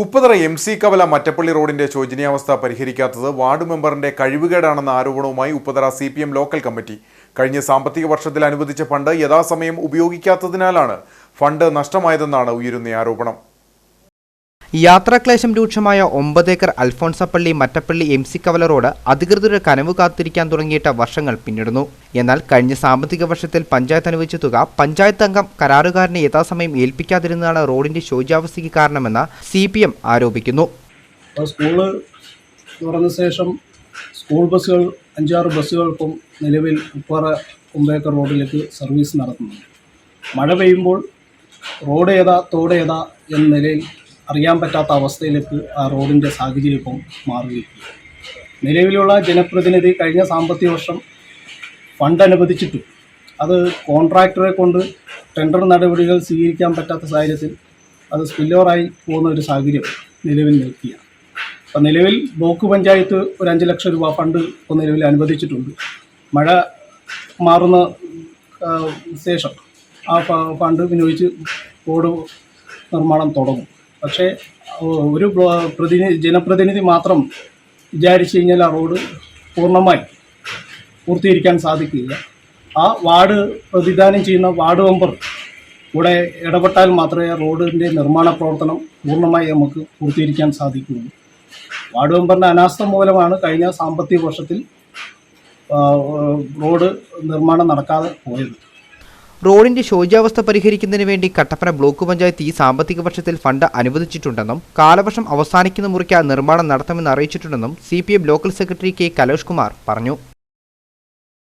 Upputhara M C കവല മറ്റപ്പള്ളി റോഡിന്റെ ശോചനീയാവസ്ഥ പരിഹരിക്കാത്തത് ward മെമ്പറിന്റെ കഴിവുകേടാണെന്ന ആരോപണവുമായി Upputhara C P M local committee. കഴിഞ്ഞ സാമ്പത്തിക വർഷത്തിൽ അനുവദിച്ച ഫണ്ട് യഥാസമയം ഉപയോഗിക്കാത്തതിനാലാണ് ഫണ്ട് നഷ്ടമായതെന്നാണ് ഉയരുന്ന ആരോപണം. യാത്രാക്ലേശം രൂക്ഷമായ ഒമ്പതേക്കർ അൽഫോൺസപ്പള്ളി മറ്റപ്പള്ളി എം സി കവല റോഡ് അധികൃതരുടെ കനവ് കാത്തിരിക്കാൻ തുടങ്ങിയിട്ട് വർഷങ്ങൾ പിന്നിടുന്നു. എന്നാൽ കഴിഞ്ഞ സാമ്പത്തിക വർഷത്തിൽ പഞ്ചായത്ത് അനുവദിച്ച തുക പഞ്ചായത്ത് അംഗം കരാറുകാരനെ യഥാസമയം ഏൽപ്പിക്കാതിരുന്നതാണ് റോഡിന്റെ ശോചാവസ്ഥയ്ക്ക് കാരണമെന്ന് സി പി എം ആരോപിക്കുന്നു സ്കൂൾ തുറന്ന ശേഷം സ്കൂൾ ബസ്സുകൾ അഞ്ചാറ് ബസ്സുകൾക്കും നിലവിൽ ഉപ്പാറ കുമ്പേക്കർ റോഡിലേക്ക് സർവീസ് നടത്തുന്നു. മഴ പെയ്യുമ്പോൾ റോഡ് ഏതാ തോട് ഏതാ എന്ന നിലയിൽ അറിയാൻ പറ്റാത്ത അവസ്ഥയിലേക്ക് ആ റോഡിന്റെ സാഹചര്യം ഇപ്പം മാറുകയാണ് നിലവിലുള്ള ജനപ്രതിനിധി കഴിഞ്ഞ സാമ്പത്തിക വർഷം ഫണ്ട് അനുവദിച്ചിട്ടു അത് കോൺട്രാക്ടറെ കൊണ്ട് ടെൻഡർ നടപടികൾ സ്വീകരിക്കാൻ പറ്റാത്ത സാഹചര്യത്തിൽ അത് സ്പില്ലോറായി പോകുന്ന ഒരു സാഹചര്യം നിലവിൽ നിൽക്കുകയാണ്. അപ്പം നിലവിൽ ബ്ലോക്ക് പഞ്ചായത്ത് ഒരു അഞ്ച് ലക്ഷം രൂപ ഫണ്ട് ഇപ്പോൾ നിലവിൽ അനുവദിച്ചിട്ടുണ്ട്. മഴ മാറുന്ന ശേഷം ആ ഫണ്ട് വിനിയോഗിച്ച് റോഡ് നിർമ്മാണം തുടങ്ങും. പക്ഷേ ഒരു പ്രതിനിധി ജനപ്രതിനിധി മാത്രം വിചാരിച്ചു കഴിഞ്ഞാൽ ആ റോഡ് പൂർണമായി പൂർത്തീകരിക്കാൻ സാധിക്കില്ല. ആ വാർഡ് പ്രതിദാനം ചെയ്യുന്ന വാർഡ് മെമ്പർ കൂടെ ഇടപെട്ടാൽ മാത്രമേ റോഡിന്റെ നിർമ്മാണ പ്രവർത്തനം പൂർണമായി നമുക്ക് പൂർത്തീകരിക്കാൻ സാധിക്കുകയുള്ളൂ. വാർഡ് മെമ്പറിന്റെ അനാസ്ഥ മൂലമാണ് കഴിഞ്ഞ സാമ്പത്തിക വർഷത്തിൽ റോഡ് നിർമ്മാണം നടക്കാതെ പോയത്. റോഡിന്റെ ശോചാവസ്ഥ പരിഹരിക്കുന്നതിന് വേണ്ടി കട്ടപ്പന ബ്ലോക്ക് പഞ്ചായത്ത് ഈ സാമ്പത്തിക വർഷത്തിൽ ഫണ്ട് അനുവദിച്ചിട്ടുണ്ടെന്നും കാലവർഷം അവസാനിക്കുന്ന മുറിക്ക് നിർമ്മാണം നടത്തുമെന്ന് അറിയിച്ചിട്ടുണ്ടെന്നും C local secretary K Kalosh Kumar പറഞ്ഞു.